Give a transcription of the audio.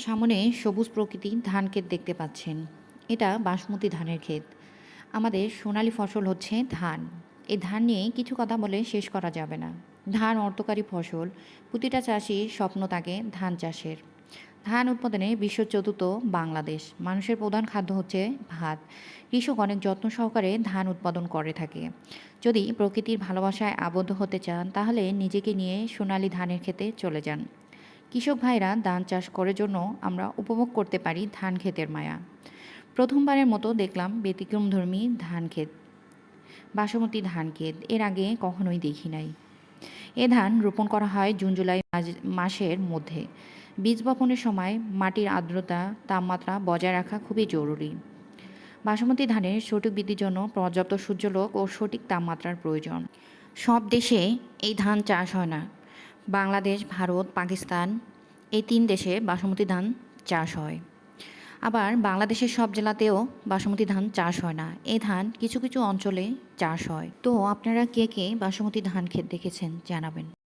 সামনে সবুজ প্রকৃতি ধান ক্ষেত দেখতে পাচ্ছেন। এটা বাসমতি ধানের ক্ষেত। আমাদের সোনালী ফসল হচ্ছে ধান। এই ধান নিয়ে কিছু কথা বলে শেষ করা যাবে না। ধান অর্থকারী ফসল। প্রতিটা চাষির স্বপ্ন থাকে ধান চাষের। ধান উৎপাদনে বিশ্ব চতুর্থ বাংলাদেশ। মানুষের প্রধান খাদ্য হচ্ছে ভাত। কৃষক অনেক যত্ন সহকারে ধান উৎপাদন করে থাকে। যদি প্রকৃতির ভালোবাসায় আবদ্ধ হতে চান, তাহলে নিজেকে নিয়ে সোনালী ধানের খেতে চলে যান। কৃষক ভাইরা ধান চাষ করার জন্য আমরা উপভোগ করতে পারি ধান ক্ষেতের মায়া। প্রথমবারের মতো দেখলাম ব্যতিক্রমধর্মী ধান ক্ষেত, বাসমতি ধান ক্ষেত, এর আগে কখনোই দেখি নাই। এ ধান রোপণ করা হয় জুন, জুলাই মাসের মধ্যে। বীজ বপনের সময় মাটির আর্দ্রতা, তাপমাত্রা বজায় রাখা খুবই জরুরি। বাসমতি ধানের সঠিক বৃদ্ধির জন্য পর্যাপ্ত সূর্যলোক ও সঠিক তাপমাত্রার প্রয়োজন। সব দেশে এই ধান চাষ হয় না। বাংলাদেশ, ভারত, পাকিস্তান, এই তিন দেশে বাসমতি ধান চাষ হয়। আবার বাংলাদেশের সব জেলাতেও বাসমতি ধান চাষ হয় না। এই ধান কিছু কিছু অঞ্চলে চাষ হয়। তো আপনারা কে কে বাসমতি ধান ক্ষেত দেখেছেন, জানাবেন।